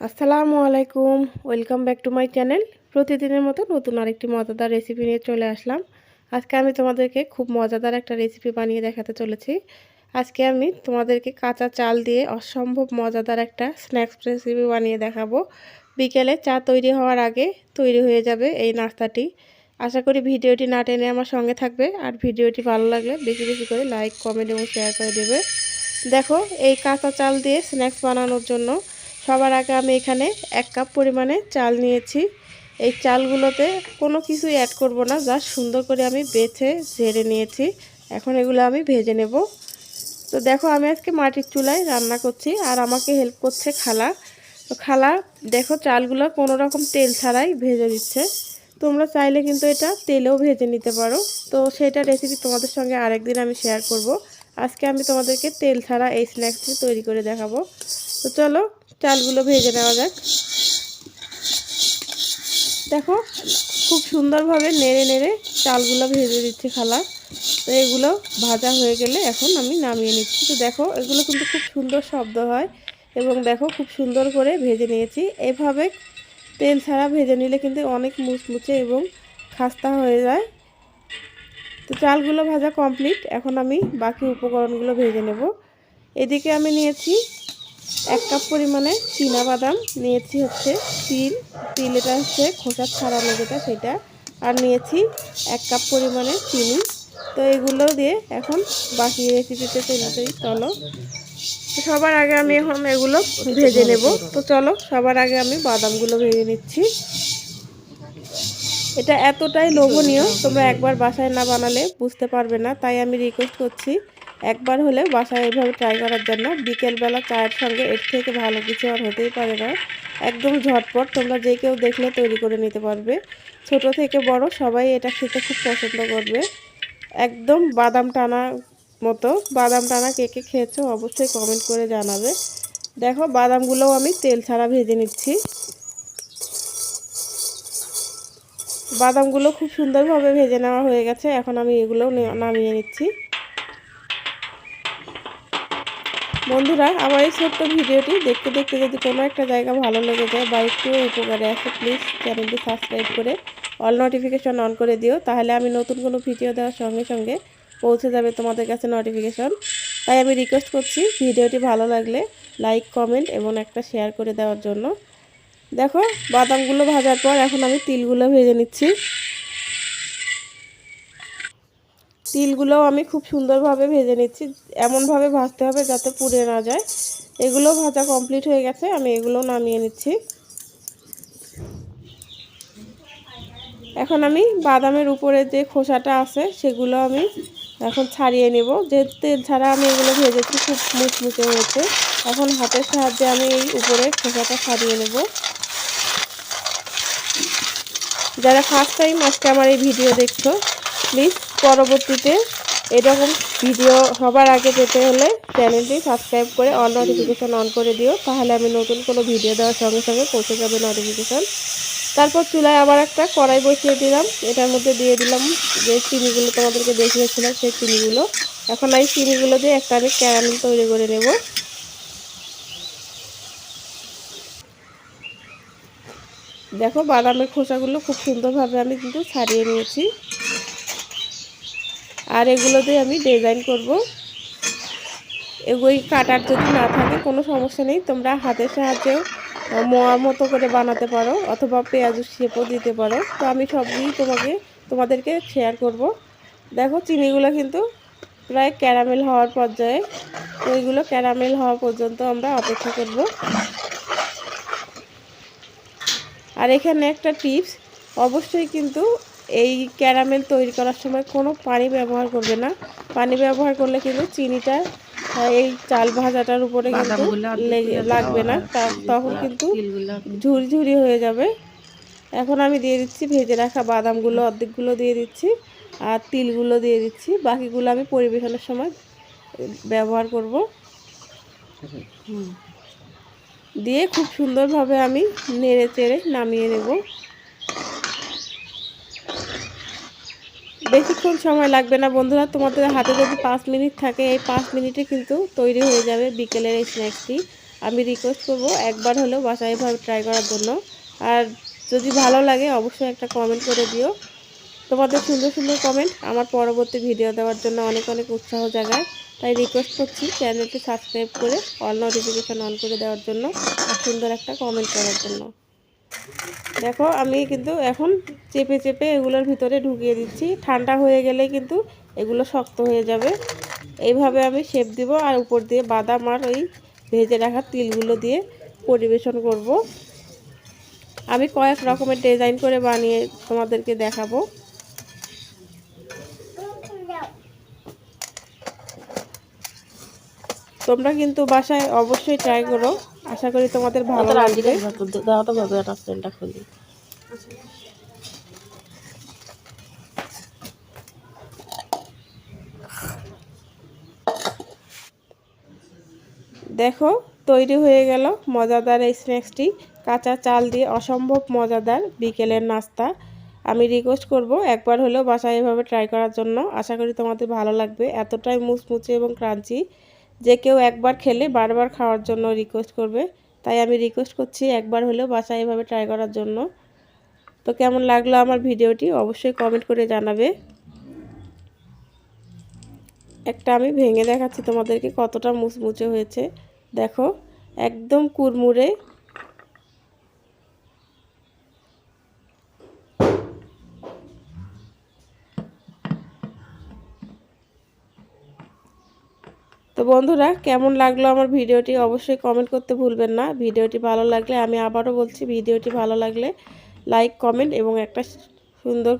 আসসালামু আলাইকুম, welcome back to my channel. প্রতিদিনের মতো নতুন আরেকটি মজাদার রেসিপি নিয়ে চলে আসলাম। আজকে আমি তোমাদেরকে খুব মজাদার একটা রেসিপি বানিয়ে দেখাতে চলেছি। আজকে আমি তোমাদেরকে কাঁচা চাল দিয়ে অসম্ভব মজাদার একটা স্ন্যাক্স রেসিপি বানিয়ে দেখাবো। বিকেলে চা তৈরি হওয়ার আগে তৈরি হয়ে যাবে এই নাস্তাটি। আশা করি ভিডিওটি না টেনে আমার সঙ্গে থাকবে, আর ভিডিওটি ভালো লাগলে বেশি বেশি করে লাইক, কমেন্ট এবং শেয়ার করে দেবে। দেখো, এই কাঁচা চাল দিয়ে স্ন্যাক্স বানানোর জন্য সবার আগে আমি এখানে এক কাপ পরিমাণে চাল নিয়েছি। এই চালগুলোতে কোনো কিছুই অ্যাড করব না জাস্ট সুন্দর করে আমি বেছে ঝেড়ে নিয়েছি। এখন এগুলো আমি ভেজে নেব। তো দেখো, আমি আজকে মাটির চুলায় রান্না করছি আর আমাকে হেল্প করছে খালা। তো খালা, দেখো চালগুলো কোনো রকম তেল ছাড়াই ভেজে দিচ্ছে। তোমরা চাইলে কিন্তু এটা তেলেও ভেজে নিতে পারো। তো সেটা রেসিপি তোমাদের সঙ্গে আরেকদিন আমি শেয়ার করব। আজকে আমি তোমাদেরকে তেল ছাড়া এই স্ন্যাক্সটি তৈরি করে দেখাবো। তো চলো চালগুলো ভেজে নেওয়া যাক। দেখো, খুব সুন্দরভাবে নেড়ে নেড়ে চালগুলো ভেজে দিচ্ছে খালা। তো এগুলো ভাজা হয়ে গেলে এখন আমি নামিয়ে নিচ্ছি। তো দেখো, এগুলো কিন্তু খুব সুন্দর শব্দ হয় এবং দেখো, খুব সুন্দর করে ভেজে নিয়েছি। এভাবে তেল ছাড়া ভেজে নিলে কিন্তু অনেক মুচমুচে এবং খাস্তা হয়ে যায়। তো চালগুলো ভাজা কমপ্লিট। এখন আমি বাকি উপকরণগুলো ভেজে নেব। এদিকে আমি নিয়েছি এক কাপ পরিমাণে বাদাম নিয়েছি হচ্ছে তিল। তিল এটা হচ্ছে খোসা ছাড়ানো যেটা, সেটা। আর নিয়েছি এক কাপ পরিমাণে চিনি। তো এগুলো দিয়ে এখন বাকি রেসিপিতে চলে চলো। সবার আগে আমি এখন এগুলো ভেজে নেব। তো চলো, সবার আগে আমি বাদামগুলো ভেজে নিচ্ছি। এটা এতটাই লোভনীয়, তোমরা একবার বাসায় না বানালে বুঝতে পারবে না, তাই আমি রিকোয়েস্ট করছি একবার হলে বাসায় এইভাবে ট্রাই করার জন্য বিকেলবেলা চায়ের সঙ্গে এর থেকে ভালো কিছু আর হতেই পারে না। একদম ঝটপট তোমরা যে কেউ দেখলে তৈরি করে নিতে পারবে। ছোট থেকে বড় সবাই এটা খেতে খুব পছন্দ করবে। একদম বাদাম টানা মতো। বাদাম টানা কে কে খেয়েছো অবশ্যই কমেন্ট করে জানাবে। দেখো বাদামগুলোও আমি তেল ছাড়া ভেজে নিচ্ছি। বাদামগুলো খুব সুন্দরভাবে ভেজে নেওয়া হয়ে গেছে। এখন আমি এগুলোও নামিয়ে নিচ্ছি। বন্ধুরা, আমার এই ছোট্ট ভিডিওটি দেখতে দেখতে যদি কোনো একটা জায়গা ভালো লেগে যায় বা একটু উপকারে আসে প্লিজ চ্যানেলটি সাবস্ক্রাইব করে অল নোটিফিকেশন অন করে দিও। তাহলে আমি নতুন কোনো ভিডিও দেওয়ার সঙ্গে সঙ্গে পৌঁছে যাবে তোমাদের কাছে নোটিফিকেশন তাই আমি রিকোয়েস্ট করছি ভিডিওটি ভালো লাগলে লাইক কমেন্ট এবং একটা শেয়ার করে দেওয়ার জন্য। দেখো, বাদামগুলো ভাজার পর এখন আমি তিলগুলো ভেজে নিচ্ছি। তিলগুলোও আমি খুব সুন্দরভাবে ভেজে নিচ্ছি। এমনভাবে ভাজতে হবে যাতে পুড়ে না যায়। এগুলো ভাজা কমপ্লিট হয়ে গেছে, আমি এগুলো নামিয়ে নিচ্ছি। এখন আমি বাদামের উপরে যে খোসাটা আছে, সেগুলো আমি এখন ছাড়িয়ে নেব। যে তেল ছাড়া আমি এগুলো ভেজেছি, খুব মুচমুচে হয়েছে। এখন হাতের সাহায্যে আমি এই উপরে খোসাটা ছাড়িয়ে নেব। যারা ফার্স্ট টাইম আজকে আমার এই ভিডিও দেখছ প্লিজ পরবর্তীতে এরকম ভিডিও সবার আগে পেতে হলে চ্যানেলটি সাবস্ক্রাইব করে অল নোটিফিকেশান অন করে দিও। তাহলে আমি নতুন কোনো ভিডিও দেওয়ার সঙ্গে সঙ্গে পৌঁছে যাবে নোটিফিকেশান তারপর চুলায় আবার একটা কড়াই বসিয়ে দিলাম। এটার মধ্যে দিয়ে দিলাম যে চিনিগুলো তোমাদেরকে দেখিয়েছিলাম, সেই চিনিগুলো। এখন এই চিনিগুলো দিয়ে একটা আমি ক্যারামেল তৈরি করে নেব। দেখো বাদামের খোসাগুলো খুব সুন্দরভাবে আমি কিন্তু ছাড়িয়ে নিয়েছি। আর এগুলো দিয়ে আমি ডিজাইন করব। এগুলোই কাটার যদি না থাকে, কোনো সমস্যা নেই। তোমরা হাতের সাহায্যেও মোয়ার মতো করে বানাতে পারো অথবা পেঁয়াজ শেপও দিতে পারো। তো আমি সবই তোমাকে, তোমাদেরকে শেয়ার করব। দেখো, চিনিগুলো কিন্তু প্রায় ক্যারামেল হওয়ার পর্যায়ে। তো এইগুলো ক্যারামেল হওয়া পর্যন্ত আমরা অপেক্ষা করব। আর এখানে একটা টিপস অবশ্যই কিন্তু এই ক্যারামেল তৈরি করার সময় কোনো পানি ব্যবহার করবে না। পানি ব্যবহার করলে কিন্তু চিনিটা এই চাল ভাজাটার উপরে কিন্তু লাগবে না। তখন কিন্তু ঝুরি ঝুরি হয়ে যাবে। এখন আমি দিয়ে দিচ্ছি ভেজে রাখা বাদামগুলো অর্ধেকগুলো দিয়ে দিচ্ছি আর তিলগুলো দিয়ে দিচ্ছি। বাকিগুলো আমি পরিবেশনের সময় ব্যবহার করব। দিয়ে খুব সুন্দরভাবে আমি নেড়ে চেড়ে নামিয়ে নেব। বেশিক্ষণ সময় লাগবে না বন্ধুরা। তোমাদের হাতে যদি পাঁচ মিনিট থাকে, এই পাঁচ মিনিটে কিন্তু তৈরি হয়ে যাবে বিকেলের এই স্ন্যাক্সটি। আমি রিকোয়েস্ট করব একবার হলেও বাসায় এভাবে ট্রাই করার জন্য। আর যদি ভালো লাগে, অবশ্যই একটা কমেন্ট করে দিও। তোমাদের সুন্দর সুন্দর কমেন্ট আমার পরবর্তী ভিডিও দেওয়ার জন্য অনেক অনেক উৎসাহ জাগায়। তাই রিকোয়েস্ট করছি চ্যানেলটি সাবস্ক্রাইব করে অল নোটিফিকেশান অন করে দেওয়ার জন্য সুন্দর একটা কমেন্ট করার জন্য। দেখো, আমি কিন্তু এখন চেপে চেপে এগুলোর ভিতরে ঢুকিয়ে দিচ্ছি। ঠান্ডা হয়ে গেলে কিন্তু এগুলো শক্ত হয়ে যাবে। এইভাবে আমি শেপ দিব আর উপর দিয়ে বাদাম আর ওই ভেজে রাখা তিলগুলো দিয়ে পরিবেশন করব। আমি কয়েক রকমের ডিজাইন করে বানিয়ে তোমাদেরকে দেখাবো। তোমরা কিন্তু বাসায় অবশ্যই ট্রাই করো। আশা করি তোমাদের ভালো লাগবে দাও তো ভাবে একটা ফ্রেন্ডটা খুলি দেখো, তৈরি হয়ে গেল মজাদার এই স্ন্যাক্সটি কাঁচা চাল দিয়ে অসম্ভব মজাদার বিকেলের নাস্তা। আমি রিকোয়েস্ট করব একবার হলেও বাসায় এভাবে ট্রাই করার জন্য। আশা করি তোমাদের ভালো লাগবে। এতটাই মুচমুচে এবং ক্রাঞ্চি যে কেউ একবার খেলে বারবার খাওয়ার জন্য রিকোয়েস্ট করবে। তাই আমি রিকোয়েস্ট করছি একবার হলেও বাসায় এভাবে ট্রাই করার জন্য। তো কেমন লাগল আমার ভিডিওটি অবশ্যই কমেন্ট করে জানাবে। একটা আমি ভেঙে দেখাচ্ছি তোমাদেরকে কতটা মুচমুচে হয়েছে। দেখো, একদম কুরমুরে তো বন্ধুরা, কেমন লাগল আমার ভিডিওটি? অবশ্যই কমেন্ট করতে ভুলবেন না। ভিডিওটি ভালো লাগলে আমি আবারও বলছি, ভিডিওটি ভালো লাগলে লাইক কমেন্ট এবং একটা সুন্দর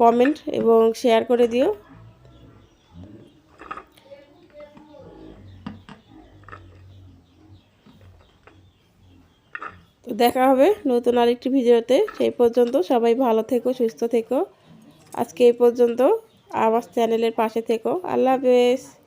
কমেন্ট এবং শেয়ার করে দিও। দেখা হবে নতুন আরেকটি ভিডিওতে। সেই পর্যন্ত সবাই ভালো থেকো, সুস্থ থেকো। আজকে এই পর্যন্ত আমার চ্যানেলের পাশে থেকো। আল্লাহ হাফেজ।